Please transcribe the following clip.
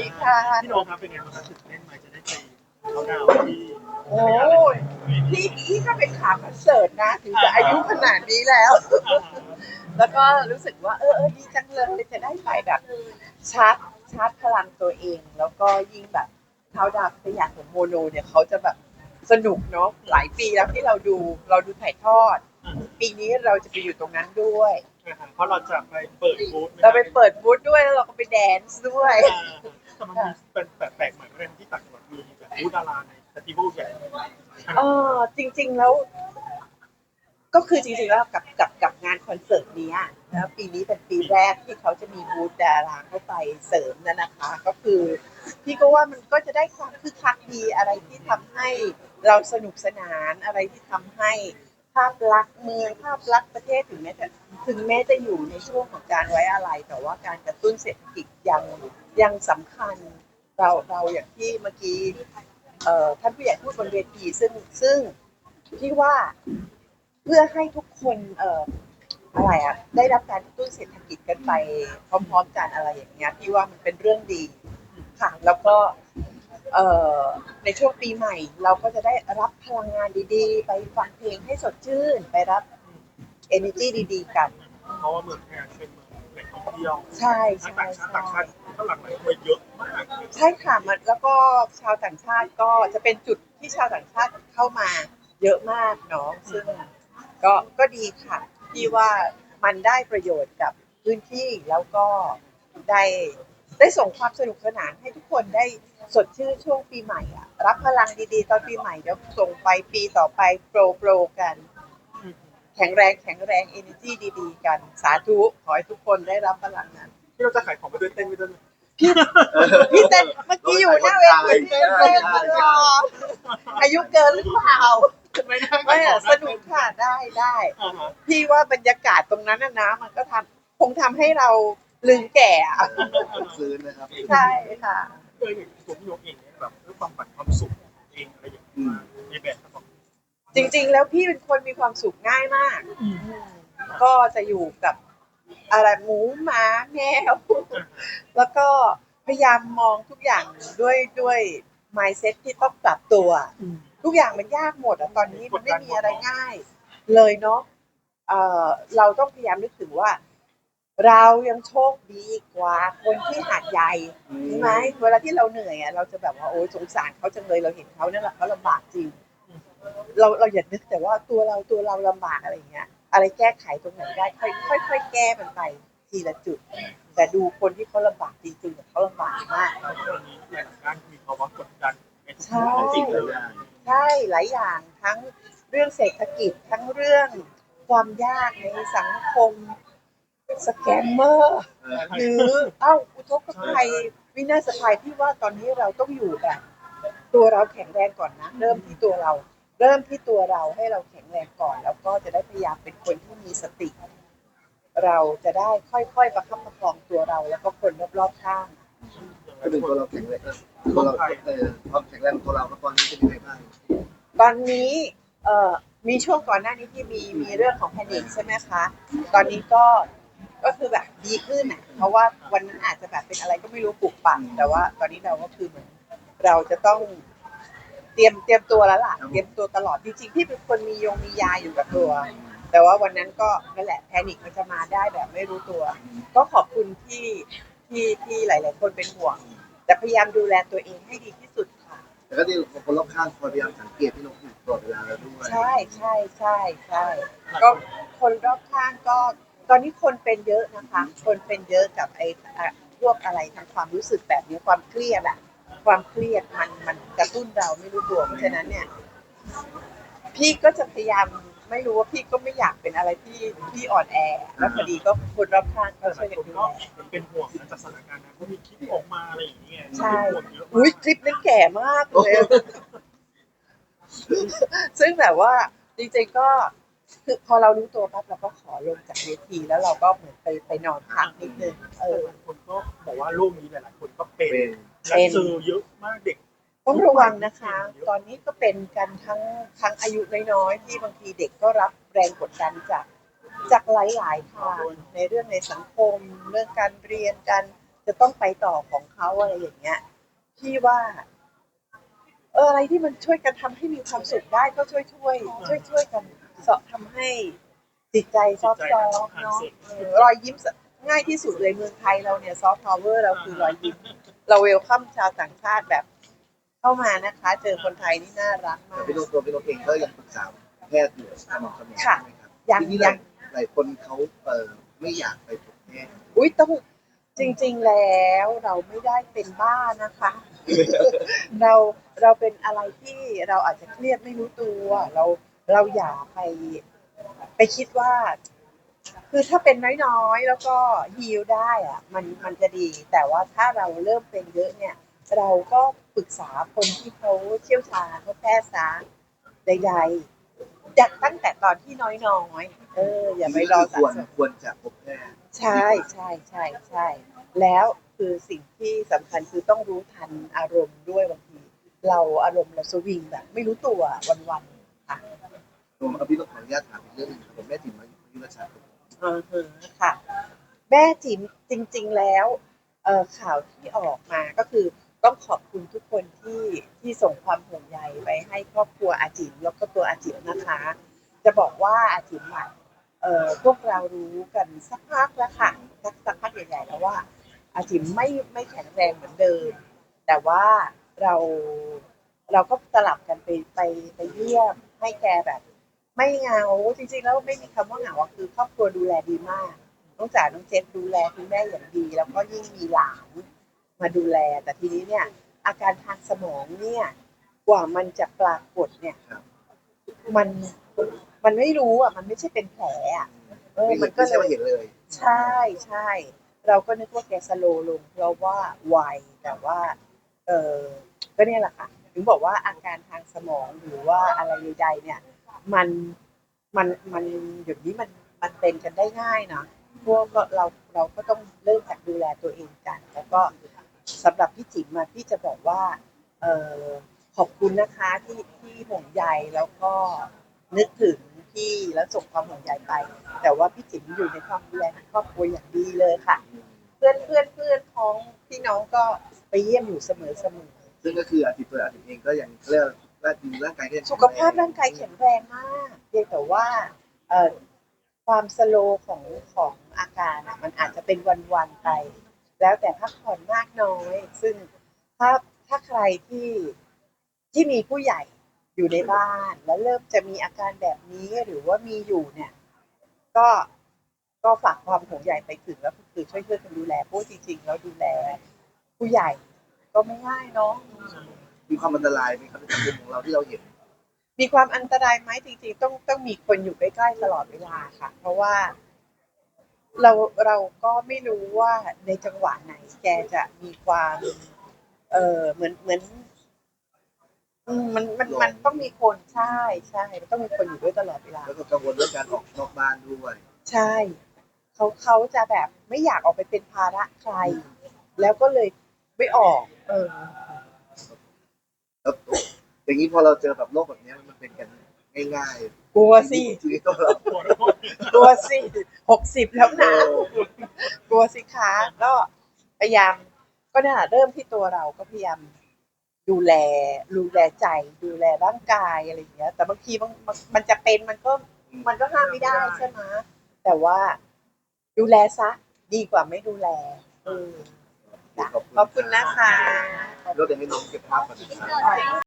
ดีค่ะพี่โนครับเป็นไงบ้างครับตื่นเต้นไหมจะได้ไปเขาดาวน์ที่โอ้ยพี่พี่ก็เป็นขาคอนเสิร์ตนะ ถึงจะอายุขนาดนี้แล้วอ่าแล้วก็รู้สึกว่า เออเออดีจังเลยจะได้ไปแบบชาร์จชาร์จพลังตัวเอง แล้วก็ยิ่งแบบเขาดาวตัวอย่างของโมโนเนี่ยเขาจะแบบสนุกเนาะหลายปีแล้วที่เราดูเราดูถ่ายทอด ปีนี้เราจะไปอยู่ตรงนั้นด้วยอ่าเพราะเราจะไปเปิดบูธหมเราไปเปิดบูธด้วยแล้วเราก็ไปแดนซ์ด้วยอ่า แต่มันมีเป็นแปลกๆใหม่เรื่องที่ต่างจังหวัดมีแบบบูธดาราในสติบูธใหญ่เออจริง ๆแล้ว ก็คือจริงๆแล้วกับกับกับงานคอนเสิร์ตเนี้ยนะปีนี้เป็นปีแรกที่เขาจะมีบูธดาราเข้าไปเสริมนะนะคะ ก็คือพี่ก็ว่ามันก็จะได้ความคึกคักดีอะไรที่ทำให้เราสนุกสนานอะไรที่ทำให้ ภาพลักษณ์เมืองภาพลักษณ์ประเทศถึงแม้จะถึงแม้จะอยู่ในช่วงของการไว้อะไร แต่ว่าการกระตุ้นเศรษฐกิจยังยังสำคัญเราเราอย่างที่เมื่อกี้เอ่อท่านผู้ใหญ่พูดบนเวทีซึ่งซึ่งพี่ว่าเพื่อให้ทุกคนเอ่ออะไรอะได้รับการกระตุ้นเศรษฐกิจกันไปพร้อม ๆ กันอะไรอย่างเงี้ยพี่ว่ามันเป็นเรื่องดีค่ะแล้วก็ เอ่อในช่วงปีใหม่ เราก็จะได้รับพลังงานดีๆ ไปฟังเพลงให้สดชื่น ไปรับ energy ดีๆ กัน เพราะว่าเมืองแพร่เป็นเมืองแหล่งท่องเที่ยวใช่ทั้งใช่ต่างชาติใช่ต่างชาติก็หลั่งไหลมาเยอะมากใช่ค่ะมันแล้วก็ชาวต่างชาติก็จะเป็นจุดที่ชาวต่างชาติเข้ามาเยอะมากเนาะซึ่งก็ก็ดีค่ะ ที่ว่ามันได้ประโยชน์กับพื้นที่แล้วก็ได้ ได้ส่งความสนุกสนานให้ทุกคนได้สดชื่นช่วงปีใหม่อะรับพลังดีๆ ตอนปีใหม่เดี๋ยวส่งไปปีต่อไปโปรโปรกัน แข็งแรงแข็งแรง energy ดีๆ กัน สาธุขอให้ทุกคนได้รับพลังนั้น ที่เราจะขายของไปด้วยเต้นไปด้วยพี่เต้นเมื่อกี้อยู่หน้าเวทีเต้นเต้นตลอดอายุเกินหรือเปล่าไม่ได้ไม่อะสนุกค่ะได้ได้อ่าฮะพี่ว่าบรรยากาศตรงนั้นน่ะนะมันก็ทำคงทำให้เรา ลืมแก่อะซื้อนะครับ ใช่ค่ะ เคยเห็นตัวพี่โยกเองเนี่ยแบบด้วยความฝันความสุขเองอะไรอย่างเงี้ยในแบบครับผมจริง ๆ แล้วพี่เป็นคนมีความสุขง่ายมากก็จะอยู่กับอะไรหมูหมาแมว แล้วก็พยายามมองทุกอย่างด้วยด้วย mindset ที่ต้องปรับตัวทุกอย่างมันยากหมดอะตอนนี้มันไม่มีอะไรง่าย เลยเนาะเอ่อเราต้องพยายามนึกถึงว่า เรายังโชคดีกว่าคนที่หาดใหญ่ใช่ไหมเวลาที่เราเหนื่อยอะเราจะแบบว่าโอ้ยสงสารเขาจังเลยเราเห็นเขานั่นแหละเขาลำบากจริง เราเราอย่านึกแต่ว่าตัวเราตัวเราลำบากอะไรอย่างเงี้ย อะไรแก้ไขตรงไหนได้ค่อยค่อยค่อยแก้มันไปทีละจุด แต่ดูคนที่เขาลำบากจริงๆอะเขาลำบากมากแล้วตอนนี้หลายๆด้านมีภาวะกดดันในทุกใช่ๆสิ่งเลยใช่หลายอย่างทั้งเรื่องเศรษฐกิจทั้งเรื่องความยากในสังคม สแกมเมอร์หรือเอ้าอุทกภัยวินาศภัยที่ว่าตอนนี้เราต้องอยู่แบบตัวเราแข็งแรงก่อนนะ เริ่มที่ตัวเรา เริ่มที่ตัวเราให้เราแข็งแรงก่อน แล้วก็จะได้พยายามเป็นคนที่มีสติ เราจะได้ค่อยๆประคับประคองตัวเรา แล้วก็คนรอบๆข้างก็เป็นตัวเราแข็งแรงตัวเราเออความแข็งแรงของตัวเราก็ตอนนี้เป็นยังไงบ้างตอนนี้เอ่อมีช่วงก่อนหน้านี้ที่มีมีเรื่องของแพนิคใช่ไหมคะ ตอนนี้ก็ ก็คือแบบดีขึ้นอะ เพราะว่าวันนั้นอาจจะแบบเป็นอะไรก็ไม่รู้ปลุกปั่นแต่ว่า ตอนนี้เราก็คือเหมือนเราจะต้องเตรียมเตรียมตัวแล้วล่ะเตรียมตัวตลอดจริงๆพี่เป็นคนมียงมียาอยู่กับตัว แต่ว่าวันนั้นก็นั่นแหละแพนิคมันจะมาได้แบบไม่รู้ตัว ก็ขอบคุณที่ที่ที่หลาย ๆ คนเป็นห่วง แต่พยายามดูแลตัวเองให้ดีที่สุดค่ะ แต่ก็ที่คนรอบข้างคอยพยายามสังเกตที่น้องอยู่ตลอดเวลาแล้วด้วย ใช่ใช่ใช่ใช่ก็คนรอบข้างก็ ตอนนี้คนเป็นเยอะนะคะ คนเป็นเยอะกับไอ้อะพวกอะไรทางความรู้สึกแบบนี้ความเครียดอะความเครียดมันมันกระตุ้นเราไม่รู้ตัวเพราะฉะนั้นเนี่ย พี่ก็จะพยายามไม่รู้ว่าพี่ก็ไม่อยากเป็นอะไรที่ที่อ่อนแอ แล้วพอดีก็คนรอบข้างก็หช่ลาวยยคกันนดูก็แลเป็นห่วงนะจากสถานการณ์นะเพราะมีคลิปออกมาอะไรอย่างเงี้ยใช่เป็นห่วงเยอะอุ้ยมากคลิปนั้นแก่มากเลยซึ่งแบบว่าจริงๆก็ คือพอเรารู้ตัวปั๊บเราก็ขอลงจากเวทีแล้วเราก็เหมือนไปไปนอนพักนิดนึงเออหลายคนก็บอกว่าโรคนี้หลายๆคนก็เป็นเป็นและเจอเยอะมากเด็ก ต้องระวังนะคะ ตอนนี้ก็เป็นกันทั้งทั้งอายุน้อยๆที่บางทีเด็กก็รับแรงกดดันจากจากหลายๆทางในเรื่องในสังคม เรื่องการเรียนการจะต้องไปต่อของเขาอะไรอย่างเงี้ยพี่ว่า เอออะไรที่มันช่วยกันทำให้มีความสุขได้ก็ช่วยช่วยช่วยช่วยกันเสาะทำให้จิตใจซอฟต์ซอฟเนาะเออรอยยิ้มง่ายที่สุดเลยเมืองไทยเราเนี่ยซอฟต์พาวเวอร์เราคือรอยยิ้ม เราเวลคัมชาวต่างชาติแบบ เข้ามานะคะ เจอคนไทยนี่น่ารักมาแต่ก พี่นกตัวพี่นกเองก็ยังปรึกษาแพทย์อยู่สม่ำเสมอค่ะใช่ไหมครับยังทีนี้ยังหลายคนเขาเออไม่อยากไปพบแพทย์อุ้ยต้องจริง ๆ แล้วเราไม่ได้เป็นบ้านะคะ เราเราเป็นอะไรที่เราอาจจะเครียดไม่รู้ตัว เรา เราอย่าไปไปคิดว่า คือถ้าเป็นน้อยๆ แล้วก็ฮีลได้อะมันมันจะดี แต่ว่าถ้าเราเริ่มเป็นเยอะเนี่ย เราก็ปรึกษาคนที่เขาเชี่ยวชาญเขาแพทย์ซะใดๆจากตั้งแต่ตอนที่น้อยๆ เออ อย่าไปรอควรสมควรจะพบแพทย์ใช่ใช่ใช่ใช่แล้วคือสิ่งที่สำคัญคือต้องรู้ทันอารมณ์ด้วยบางที เราอารมณ์เราสวิงแบบ ไม่รู้ตัววันๆค่ะ ผมเอาพี่ต้องขออนุญาตถามอีกเรื่องหนึงครับผมแม่ติ๋มมาอยู่ที่ราชาอือค่ะ แม่จิ๋มจริง ๆ แล้วเอ่อข่าวที่ออกมาก็คือต้องขอบคุณทุกคนที่ที่ส่งความห่วงใยไปให้ครอบครัวอาจิ๋มแล้วก็ตัวอาจิ๋มนะคะ จะบอกว่าอาจิ๋มอะเอ่อพวกเรารู้กันสักพักแล้วค่ะสักสักพักใหญ่ๆแล้วว่า อาจิ๋มไม่ไม่แข็งแรงเหมือนเดิม แต่ว่าเราเราก็สลับกันไปไปไปเยี่ยมให้แกแบบ ไม่เหงาจริงๆแล้วไม่มีคำว่าเหงาอะคือครอบครัวดูแลดีมากน้องจ๋าน้องเจษดูแลคุณแม่อย่างดี แล้วก็ยิ่งมีหลานมาดูแล แต่ทีนี้เนี่ย อาการทางสมองเนี่ย กว่ามันจะปรากฏเนี่ยครับมันมันไม่รู้อะ มันไม่ใช่เป็นแผลอะเออไม่มันก็ไม่เลใช่ว่ายเห็นเลย ใช่ใช่เราก็นึกว่าแกสโลว์ลง เพราะว่าวัยแต่ว่า เออก็เนี่ยแหละค่ะถึงบอกว่าอาการทางสมองหรือว่าอะไรใดๆเนี่ย มันมันมันอย่างนี้มันมันเป็นกันได้ง่ายเนาะพวกก็เราเราก็ต้องเริ่มจากดูแลตัวเองกัน แล้วก็สำหรับพี่จิ๋มมาพี่จะบอกว่าเออขอบคุณนะคะที่ที่ห่วงใยแล้วก็นึกถึงพี่แล้วส่งความห่วงใยไป แต่ว่าพี่จิ๋มอยู่ในความดูแลของครอบครัวอย่างดีเลยค่ะ เพื่อนเพื่อนเพื่อนพ้องพี่น้องก็ไปเยี่ยมอยู่เสมอเสมอซึ่งก็คืออาทิตย์ตัวอาทิตย์เองก็ยังเรียก ว่าร่างกายก็ยังสุขภาพร่างกายแข็งแรงมากเพียงแต่ว่าเอ่อความสโลว์ของของอาการอะมันอาจจะเป็นวันๆไป แล้วแต่พักผ่อนมากน้อย ซึ่งถ้าถ้าใครที่ที่มีผู้ใหญ่อยู่ในบ้าน แล้วเริ่มจะมีอาการแบบนี้หรือว่ามีอยู่เนี่ย ก็ก็ฝากความห่วงใยไปถึงแล้วก็คือช่วยช่วยๆกันดูแลเพราะว่าจริงๆแล้วดูแล ผู้ใหญ่ก็ไม่ง่ายเนาะ มีความอันตรายไหมครับในมุมของเราที่เราเห็น มีความอันตรายไหมจริงๆ ต้องต้องมีคนอยู่ใกล้ๆตลอดเวลาค่ะ เพราะว่า เราเราก็ไม่รู้ว่าในจังหวะไหนแกจะมีความ เออเหมือนเหมือนอืมมันมันมันต้องมีคนใช่ใช่ต้องมีคนอยู่ด้วยตลอดเวลา แล้วก็กังวลเรื่องการออกนอกบ้านด้วยใช่เขาเขาจะแบบไม่อยากออกไปเป็นภาระใคร แล้วก็เลยไม่ออก เออ แล้วอย่างนี้พอเราเจอแบบโรคแบบนี้มันเป็นกันง่ายกลัวๆสิ ชีวิตตัวเรากลัวสิหกสิบแล้วนะกลัวสิคะก็พยายาม ก็น่าเริ่มที่ตัวเราก็พยายามดูแล ดูแลใจ ดูแลร่างกายอะไรอย่างเงี้ย แต่บางทีมันมันมันจะเป็นมันก็มันก็ห้ามไม่ได้ใช่ไหมแต่ว่าดูแลซะ ดีกว่าไม่ดูแลเออจ้ะ ขอบคุณนะคะ เราเดี๋ยวให้น้องเก็บภาพก่อนนะครับ